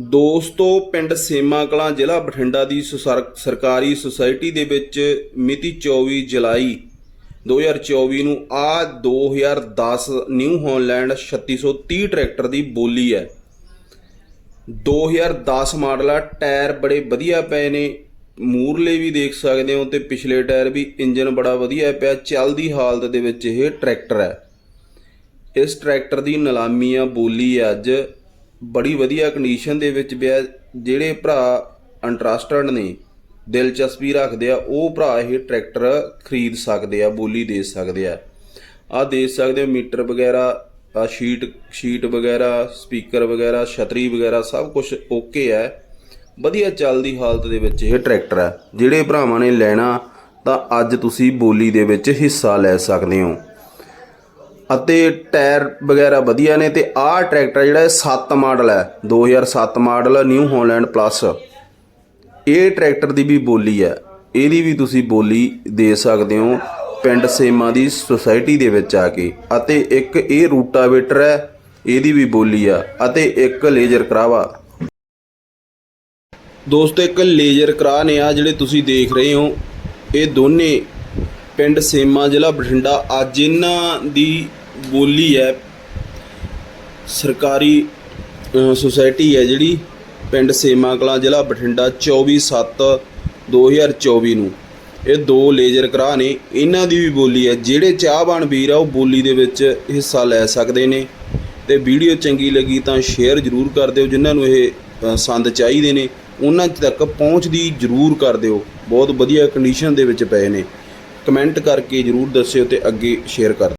ਦੋਸਤੋ, ਪਿੰਡ ਸੇਮਾ ਕਲਾਂ ਜ਼ਿਲ੍ਹਾ ਬਠਿੰਡਾ ਦੀ ਸੁਸਰ- ਸਰਕਾਰੀ ਸੁਸਾਇਟੀ ਦੇ ਵਿੱਚ ਮਿਤੀ 24 ਜੁਲਾਈ 2024 ਨੂੰ ਆ 2010 ਨਿਊ ਹਾਲੈਂਡ 3630 ਟਰੈਕਟਰ ਦੀ ਬੋਲੀ ਹੈ। 2010 ਮਾਡਲ ਆ, ਟਾਇਰ ਬੜੇ ਵਧੀਆ ਪਏ ਨੇ। ਮੂਰਲੇ ਵੀ ਦੇਖ ਸਕਦੇ ਹੋ ਤੇ ਪਿਛਲੇ ਟਾਇਰ ਵੀ ਇੰਜਨ ਬੜਾ ਵਧੀਆ ਪਿਆ। ਚੱਲਦੀ ਹਾਲਤ ਦੇ ਵਿੱਚ ਇਹ ਟਰੈਕਟਰ ਹੈ। ਇਸ ਟਰੈਕਟਰ ਦੀ ਨਿਲਾਮੀ ਆ, ਬੋਲੀ ਆ ਅੱਜ ਬੜੀ ਵਧੀਆ ਕੰਡੀਸ਼ਨ ਦੇ ਵਿੱਚ ਪਿਆ ਜਿਹੜੇ ਭਰਾ ਇੰਟਰਸਟਡ ਨੇ, ਦਿਲਚਸਪੀ ਰੱਖਦੇ ਆ, ਉਹ ਭਰਾ ਇਹ ਟਰੈਕਟਰ ਖਰੀਦ ਸਕਦੇ ਆ, ਬੋਲੀ ਦੇ ਸਕਦੇ ਆ। ਆ ਦੇਖ ਸਕਦੇ ਹੋ ਮੀਟਰ ਵਗੈਰਾ ਆ ਸ਼ੀਟ ਸ਼ੀਟ ਵਗੈਰਾ ਸਪੀਕਰ ਵਗੈਰਾ, ਛਤਰੀ ਵਗੈਰਾ, ਸਭ ਕੁਝ ਓਕੇ ਹੈ ਵਧੀਆ ਚੱਲਦੀ ਹਾਲਤ ਦੇ ਵਿੱਚ ਇਹ ਟਰੈਕਟਰ ਹੈ ਜਿਹੜੇ ਭਰਾਵਾਂ ਨੇ ਲੈਣਾ, ਤਾਂ ਅੱਜ ਤੁਸੀਂ ਬੋਲੀ ਦੇ ਵਿੱਚ ਹਿੱਸਾ ਲੈ ਸਕਦੇ ਹੋ। ਅਤੇ ਟਾਇਰ ਵਗੈਰਾ ਵਧੀਆ ਨੇ ਤੇ ਆਹ ਟਰੈਕਟਰ ਜਿਹੜਾ ਇਹ 7 ਮਾਡਲ ਹੈ 2007 ਮਾਡਲ ਨਿਊ ਹਾਲੈਂਡ ਪਲੱਸ ਇਹ ਟਰੈਕਟਰ ਦੀ ਵੀ ਬੋਲੀ ਹੈ, ਇਹਦੀ ਵੀ ਤੁਸੀਂ ਬੋਲੀ ਦੇ ਸਕਦੇ ਹੋ ਪਿੰਡ ਸੇਮਾ ਦੀ ਸੁਸਾਇਟੀ ਦੇ ਵਿੱਚ ਆ ਕੇ। ਅਤੇ ਇੱਕ ਇਹ ਰੂਟਾਵੇਟਰ ਹੈ, ਇਹਦੀ ਵੀ ਬੋਲੀ ਆ, ਅਤੇ ਇੱਕ ਲੇਜ਼ਰ ਕਰਾਵਾ ਦੋਸਤੋ, ਇੱਕ ਲੇਜ਼ਰ ਕਰਾ ਨੇ ਆ ਜਿਹੜੇ ਤੁਸੀਂ ਦੇਖ ਰਹੇ ਹੋ, ਇਹ ਦੋਨੇ ਪਿੰਡ ਸੇਮਾ ਜ਼ਿਲ੍ਹਾ ਬਠਿੰਡਾ, ਅੱਜ ਇਹਨਾਂ ਦੀ ਬੋਲੀ ਹੈ ਸਰਕਾਰੀ ਸੁਸਾਇਟੀ ਹੈ ਜਿਹੜੀ ਪਿੰਡ ਸੇਮਾ ਕਲਾਂ ਜ਼ਿਲ੍ਹਾ ਬਠਿੰਡਾ 24/7/2024 ਨੂੰ। ਇਹ ਦੋ ਲੇਜ਼ਰ ਕਰਾ ਨੇ। ਇਹਨਾਂ ਦੀ ਵੀ ਬੋਲੀ ਹੈ। ਜਿਹੜੇ ਚਾਹਵਾਨ ਵੀਰ ਆ, ਉਹ ਬੋਲੀ ਦੇ ਵਿੱਚ ਹਿੱਸਾ ਲੈ ਸਕਦੇ ਨੇ। ਤੇ ਵੀਡੀਓ ਚੰਗੀ ਲੱਗੀ ਤਾਂ ਸ਼ੇਅਰ ਜ਼ਰੂਰ ਕਰ ਦਿਓ, ਜਿਨ੍ਹਾਂ ਨੂੰ ਇਹ ਸੰਦ ਚਾਹੀਦੇ ਨੇ। ਉਹਨਾਂ ਤੱਕ ਪਹੁੰਚ ਦੀ ਜ਼ਰੂਰ ਕਰ ਦਿਓ। ਬਹੁਤ ਵਧੀਆ ਕੰਡੀਸ਼ਨ ਦੇ ਵਿੱਚ ਪਏ ਨੇ। ਕਮੈਂਟ ਕਰਕੇ ਜ਼ਰੂਰ ਦੱਸਿਓ ਅਤੇ ਅੱਗੇ ਸ਼ੇਅਰ ਕਰ